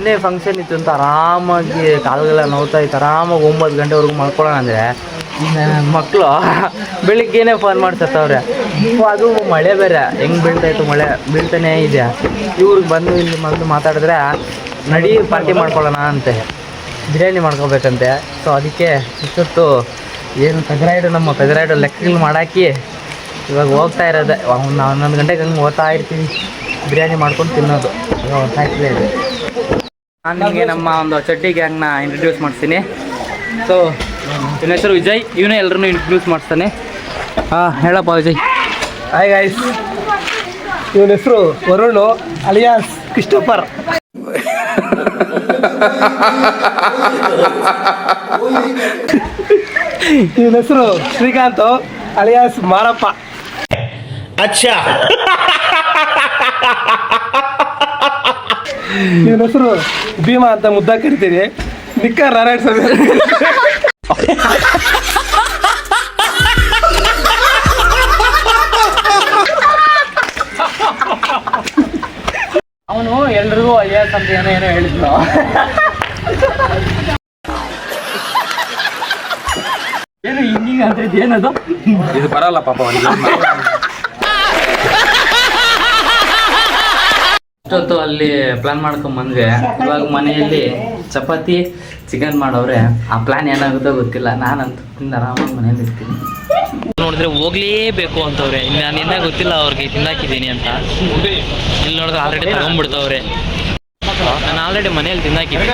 ನಿನ್ನೆ ಫಂಕ್ಷನ್ ಇತ್ತು ಅಂತ ಆರಾಮಾಗಿ ಕಾಲುಗೆಲ್ಲ ನೋವ್ತಾ ಇತ್ತು. ಆರಾಮಾಗಿ ಒಂಬತ್ತು ಗಂಟೆವರೆಗೂ ಮಲ್ಕೊಳ್ಳೋಣ ಅಂದರೆ ಮಕ್ಕಳು ಬೆಳಿಗ್ಗೆನೇ ಫೋನ್ ಮಾಡ್ತಿರ್ತಾವ್ರೆ ಅದು ಮಳೆ ಬೇರೆ. ಹೆಂಗೆ ಬೀಳ್ತಾಯಿತ್ತು ಮಳೆ? ಬೀಳ್ತಾನೆ ಇದೆ. ಇವ್ರಿಗೆ ಬಂದು ಇಲ್ಲಿ ಬಂದು ಮಾತಾಡಿದ್ರೆ ನಡಿ ಪಾರ್ಟಿ ಮಾಡ್ಕೊಳ್ಳೋಣ ಅಂತೆ. ಬಿರಿಯಾನಿ ಮಾಡ್ಕೋಬೇಕಂತೆ. ಸೊ ಅದಕ್ಕೆ ಇಷ್ಟೊತ್ತು ಏನು ಪೆದರಾಯ್ಡು, ನಮ್ಮ ಪೆದರಾಯ್ಡು ಲೆಕ್ಕಗಳು ಮಾಡಾಕಿ ಇವಾಗ ಹೋಗ್ತಾ ಇರೋದೆ. ಒಂದು ಹನ್ನೊಂದು ಗಂಟೆಗೆ ಹಂಗೆ ಹೋಗ್ತಾ ಇರ್ತೀನಿ. ಬಿರಿಯಾನಿ ಮಾಡ್ಕೊಂಡು ತಿನ್ನೋದು. ಇವಾಗ ಫ್ಯಾಕ್ಟ್ರಿ ಇದೆ. ನಾನು ನಿಮಗೆ ನಮ್ಮ ಒಂದು ಚಡ್ಡಿ ಗ್ಯಾಂಗ್ನ ಇಂಟ್ರಡ್ಯೂಸ್ ಮಾಡ್ತೀನಿ. ಸೊ ನನ್ನ ಹೆಸರು ವಿಜಯ್ ಇವನೇ ಎಲ್ಲರೂ ಇಂಟ್ರಡ್ಯೂಸ್ ಮಾಡಿಸ್ತಾನೆ ಹಾಂ ಹೇಳಪ್ಪ ವಿಜಯ್. ಹಾಯ್ ಗಾಯ್ಸ್ ಇವನ ಹೆಸರು ವರುಣ್ ಅಲಿಯಾಸ್ ಕ್ರಿಸ್ಟೋಫರ್. ಇವನ ಹೆಸರು ಶ್ರೀಕಾಂತ್ ಅಲಿಯಾಸ್ ಮಾರಪ್ಪ. ಅಚ್ಚಾ. ಇವನ ಹೆಸರು ಭೀಮಾ ಅಂತ ಮುದ್ದ ಕರಿತೀರಿ. ನಿಕ್ಕ ನಾರಾಯಣ ಸ್ವಾಮಿ ಅವನು ಎಲ್ರಿಗೂ ಅಯ್ಯ ಅಂತ ಏನೋ ಏನೋ ಹೇಳಿದ್ನು ಏನು ಹಿಂಗಿಂಗ್ ಅಂತ ಇದು ಏನದು? ಇದು ಬರಲ್ಲ ಪಾಪ ಅವನಿಗೆ. ಇಷ್ಟೊತ್ತು ಅಲ್ಲಿ ಪ್ಲಾನ್ ಮಾಡ್ಕೊಂಡ್ ಬಂದ್ವಿ. ಇವಾಗ ಮನೆಯಲ್ಲಿ ಚಪಾತಿ ಚಿಕನ್ ಮಾಡವ್ರೆ. ಆ ಪ್ಲಾನ್ ಏನಾಗುತ್ತೋ ಗೊತ್ತಿಲ್ಲ. ನಾನಂತೂ ತಿಂದು ಆರಾಮಾಗಿ ಮನೇಲಿ ಇರ್ತೀನಿ. ನೋಡಿದ್ರೆ ಹೋಗ್ಲೇಬೇಕು ಅಂತವ್ರೆ. ನಾನು ಇನ್ನ ಗೊತ್ತಿಲ್ಲ ಅವ್ರಿಗೆ ತಿನ್ನಾಕಿದ್ದೀನಿ ಅಂತ. ಇಲ್ಲಿ ನೋಡಿದ್ರೆ ಆಲ್ರೆಡಿ ತಗೊಂಡ್ಬಿಡ್ತವ್ರೆ. ನಾನು ಆಲ್ರೆಡಿ ಮನೇಲಿ ತಿನ್ನಾಕಿದ್ದೀನಿ.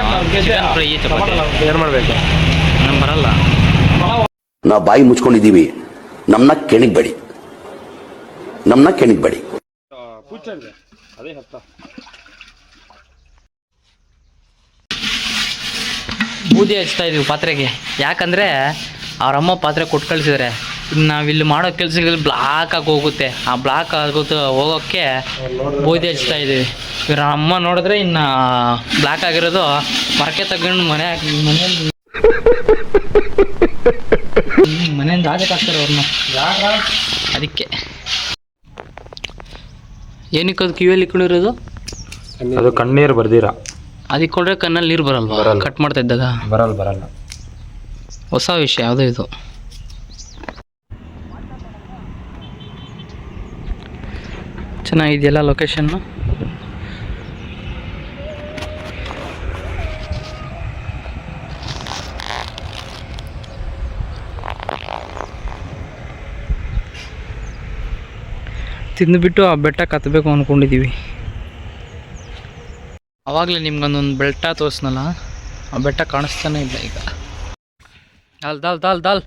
Chicken fry chapati. ಏನ್ ಮಾಡಬೇಕು? ನಾನು ಬರಲ್ಲ. ನಾವು ಬಾಯಿ ಮುಚ್ಕೊಂಡಿದ್ದೀವಿ. ನಮ್ಮನ್ನ ಕೆಣಿಗ್ಬೇಡಿ. ನಮ್ಮನ್ನ ಕೆಣಿಗ್ಬೇಡಿ. ಬೂದಿ ಹಚ್ತಾ ಇದೀವಿ ಪಾತ್ರೆಗೆ. ಯಾಕಂದ್ರೆ ಅವ್ರಮ್ಮ ಪಾತ್ರೆ ಕೊಟ್ಟು ಕಳಿಸಿದ್ರೆ. ನಾವಿಲ್ಲಿ ಮಾಡೋ ಕೆಲಸಗಳು ಬ್ಲಾಕ್ ಆಗಿ ಹೋಗುತ್ತೆ. ಆ ಬ್ಲಾಕ್ ಆಗುತ್ತೆ ಹೋಗೋಕ್ಕೆ ಬೂದಿ ಹಚ್ತಾ ಇದೀವಿ. ಇವ್ರ ಅಮ್ಮ ನೋಡಿದ್ರೆ ಇನ್ನು ಬ್ಲಾಕ್ ಆಗಿರೋದು ಮರಕೆ ತಗೊಂಡು ಮನೆ ಮನೆಯಲ್ಲಿ ಮನೆಯಿಂದ ಆಚೆ ಹಾಕ್ತಾರೆ ಅವ್ರನ್ನ. ಅದಕ್ಕೆ. ಏನಕ್ಕೆ ಅದು ಕಿವಿಯಲ್ಲಿ ಇಟ್ಕೊಂಡಿರೋದು? ಅದು ಕಣ್ಣೀರು ಬರ್ದಿರ? ಅದಕ್ಕೆ ಕೊಡ್ರೆ ಕಣ್ಣಲ್ಲಿ ನೀರು ಬರಲ್ವಾ? ಬರಲ್ಲ. ಕಟ್ ಮಾಡ್ತಾ ಇದ್ದಾಗ? ಬರಲ್ಲ ಬರಲ್ಲ. ಹೊಸ ವಿಷಯ ಯಾವುದೋ ಇದು. ಚೆನ್ನಾಗಿದೆಯಲ್ಲ ಲೊಕೇಶನ್ನು ತಿಂದುಬಿಟ್ಟು ಆ ಬೆಟ್ಟ ಕತ್ತಬೇಕು ಅಂದ್ಕೊಂಡಿದ್ದೀವಿ ಆವಾಗಲೇ ನಿಮ್ಗೊಂದೊಂದು ಬೆಟ್ಟ ತೋರಿಸ್ನಲ್ಲ ಆ ಬೆಟ್ಟ ಕಾಣಿಸ್ತಾನೆ ಇಲ್ಲ ಈಗ. ದಾಲ್ ದಾಲ್ ದಾಲ್ ದಾಲ್.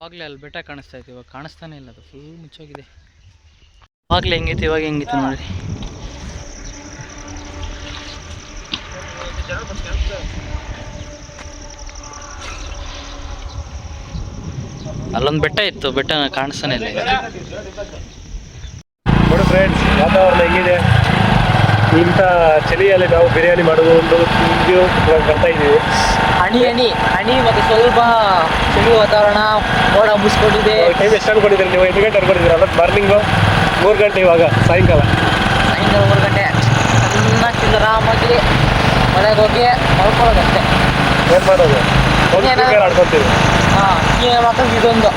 ಆವಾಗಲೇ ಅಲ್ಲಿ ಬೆಟ್ಟ ಕಾಣಿಸ್ತಾ ಇತ್ತು ಇವಾಗ ಕಾಣಿಸ್ತಾನೆ ಇಲ್ಲ ಅದು. ಫುಲ್ ಮುಚ್ಚೋಗಿದೆ. ಆವಾಗಲೇ ಹೆಂಗಿತ್ತು ಇವಾಗ ಹೆಂಗಿತ್ತು ನೋಡಿ. ಅಲ್ಲೊಂದು ಬೆಟ್ಟ ಇತ್ತು ಬೆಟ್ಟ ಕಾಣಿಸ್ತಾನೆ ಇಲ್ಲ. ನೋಡಿ ಫ್ರೆಂಡ್ಸ್ ವಾತಾವರಣ ಹೆಂಗಿದೆ? ಇಂಥ ಚಳಿಯಲ್ಲಿ ನಾವು ಬಿರಿಯಾನಿ ಮಾಡೋದು ಒಂದು ಇವಾಗ ಬರ್ತಾ ಇದ್ದೀವಿ. ಹಣಿ ಹಣಿ ಹಣಿ ಮತ್ತೆ ಸ್ವಲ್ಪ ಚಳಿ ವಾತಾವರಣ ಮೋಡ ಮುಗಿಸ್ಕೊಂಡಿದೆ ಟೈಮ್ ಎಷ್ಟು ಅನ್ಕೊಂಡಿದ್ದೀರಿ ನೀವು? ಎಂಟು ಗಂಟೆ ಅನ್ಕೊಂಡಿದ್ದೀರಿ? ಅಲ್ಲ ಮಾರ್ನಿಂಗು ಮೂರು ಗಂಟೆ ಇವಾಗ ಸಾಯಂಕಾಲ. ಸಾಯಂಕಾಲ ಮೂರು ಗಂಟೆ. ಚೆನ್ನಾಗಿ ತಿಂದು ಆರಾಮಾಗಿ ಮನೆಗೆ ಹೋಗಿ ಮಲ್ಕೊಳ್ಳೋದಷ್ಟೇ. ಏನು ಮಾಡೋದು? ಆಡ್ಕೊತೀವಿ. ಹಾಂ ಈ ಮಾತ್ರ ಇದೊಂದು.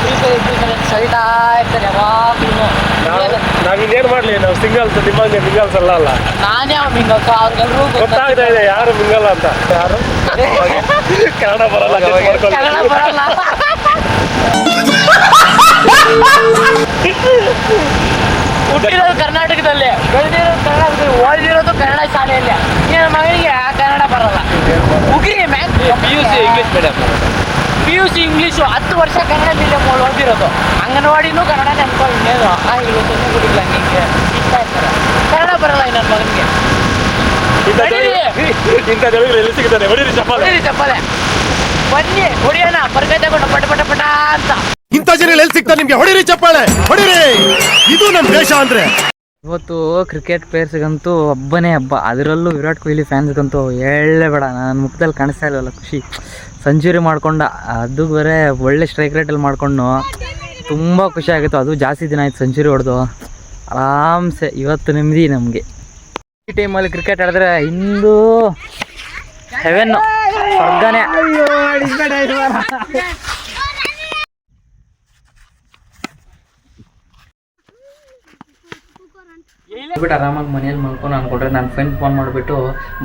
ಫ್ರೀ ಫೈರ್ ಸರಿತಾ ಇರ್ತಾನೆ ಯಾವಾಗ್ಲೂ ನಾವು ನಾವು ಮಾಡಲಿ ನಾವು ಸಿಂಗಲ್ಸ್ ನಿಮ್ಮಂಗೆ ಸಿಂಗಲ್ಸ್ ಅಲ್ಲ ಅಲ್ಲ. ನಾನೇ ಮಿಂಗಕ್ಕ ಅವ್ರಿಗೆಲ್ರೂ ಗೊತ್ತಾಗ್ತಾ ಇದೆ ಯಾರು ಮಿಂಗಲ್ಲ ಅಂತ. ಯಾರು? ಕನ್ನಡ ಬರಲ್ಲ. ಕನ್ನಡ ಬರಲ್ಲ. ಹುಟ್ಟಿರೋದು ಕರ್ನಾಟಕದಲ್ಲಿ ಬೆಳೆದಿರೋದು ಕರ್ನಾಟಕದಲ್ಲಿ ಓದಿರೋದು ಕನ್ನಡ ಶಾಲೆಯಲ್ಲಿ. ನಿನ್ನ ಮಗನಿಗೆ ಕನ್ನಡ ಬರಲ್ಲ. ಉಗಿರಿ ಮ್ಯಾಕ್ P U C English medium P U C English ಹತ್ತು ವರ್ಷ ಕನ್ನಡ ಮೀಡಿಯಂ ಓದಿರೋದು. ಅಂಗನವಾಡಿನೂ ಕನ್ನಡ ನೆನ್ಕೊಂಡು ಇನ್ನೇನು ಆ ಇವತ್ತು ಗುಡಿಲ್ಲ ಹಂಗೆ ಇಷ್ಟ ಇರ್ತಾರೆ. ಕನ್ನಡ ಬರಲ್ಲ ನನ್ನ ಮಗನಿಗೆ. ಇಂಥ ಜನಗಳು ಎಲ್ಲಿ ಸಿಗ್ತಾರೆ? ಹೊಡೀರಿ ಚಪ್ಪಾಳೆ ಹೊಡೀರಿ ಚಪ್ಪಲೆ. ಬನ್ನಿ ಹೊಡಿಯೋಣ. ಬರ್ಗೈ ತಗೊಂಡು ಪಟ ಪಟ ಪಟ ಅಂತ. ಇಂಥ ಜನ ಎಲ್ಲಿ ಸಿಗ್ತಾರೆ ನಿಮ್ಗೆ? ಹೊಡಿರಿ ಚಪ್ಪಾಳೆ. ಹೊಡಿರಿ. ಇದು ನಮ್ಮ ದೇಶ ಅಂದ್ರೆ. ಇವತ್ತು ಕ್ರಿಕೆಟ್ ಪ್ಲೇಯರ್ಸ್ಗಂತೂ ಹಬ್ಬನೇ ಹಬ್ಬ. ಅದರಲ್ಲೂ ವಿರಾಟ್ ಕೊಹ್ಲಿ ಫ್ಯಾನ್ಸ್ಗಂತೂ ಹೇಳಲೇ ಬೇಡ ನನ್ನ ಮುಖದಲ್ಲಿ ಕಾಣಿಸ್ತಾ ಇಲ್ವಲ್ಲ ಖುಷಿ. ಸೆಂಚುರಿ ಮಾಡ್ಕೊಂಡ, ಅದು ಬೇರೆ ಒಳ್ಳೆ ಸ್ಟ್ರೈಕ್ ರೇಟಲ್ಲಿ ಮಾಡ್ಕೊಂಡು ತುಂಬ ಖುಷಿ ಆಗಿತ್ತು. ಅದು ಜಾಸ್ತಿ ದಿನ ಆಯಿತು ಸೆಂಚುರಿ ಹೊಡೆದು. ಆರಾಮ್ಸೆ, ಇವತ್ತು ನೆಮ್ಮದಿ ನಮಗೆ. ಈ ಟೈಮಲ್ಲಿ ಕ್ರಿಕೆಟ್ ಆಡಿದ್ರೆ ಇಂದು ಹೆವೆನ್ನು ಬಿಟ್ಟು ಆರಾಮಾಗಿ ಮನೇಲಿ ಮಲ್ಕೊಂಡು ಅನ್ಕೊಂಡ್ರೆ ನನ್ನ ಫ್ರೆಂಡ್ ಫೋನ್ ಮಾಡಿಬಿಟ್ಟು,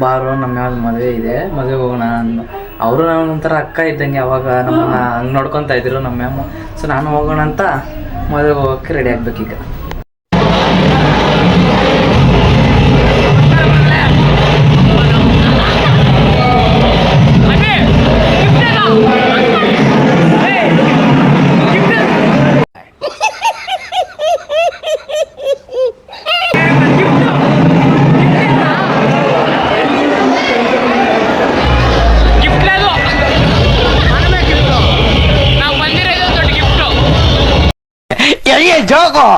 ಬಾರೋ ನಮ್ಮ ಮದುವೆ ಇದೆ ಮದುವೆ ಹೋಗೋಣ ಅಂದು ಅವರು ಒಂಥರ ಅಕ್ಕ ಇದ್ದಂಗೆ ಅವಾಗ ನಮ್ಮನ್ನ ಹಂಗೆ ನೋಡ್ಕೊತಾ ಇದ್ರು ನಮ್ಮ ಮ್ಯಾಮು. ಸೊ ನಾನು ಹೋಗೋಣ ಅಂತ ಮದುವೆ ಹೋಗೋಕ್ಕೆ ರೆಡಿ ಆಗ್ಬೇಕೀಗ. பெரிய ஜோகம்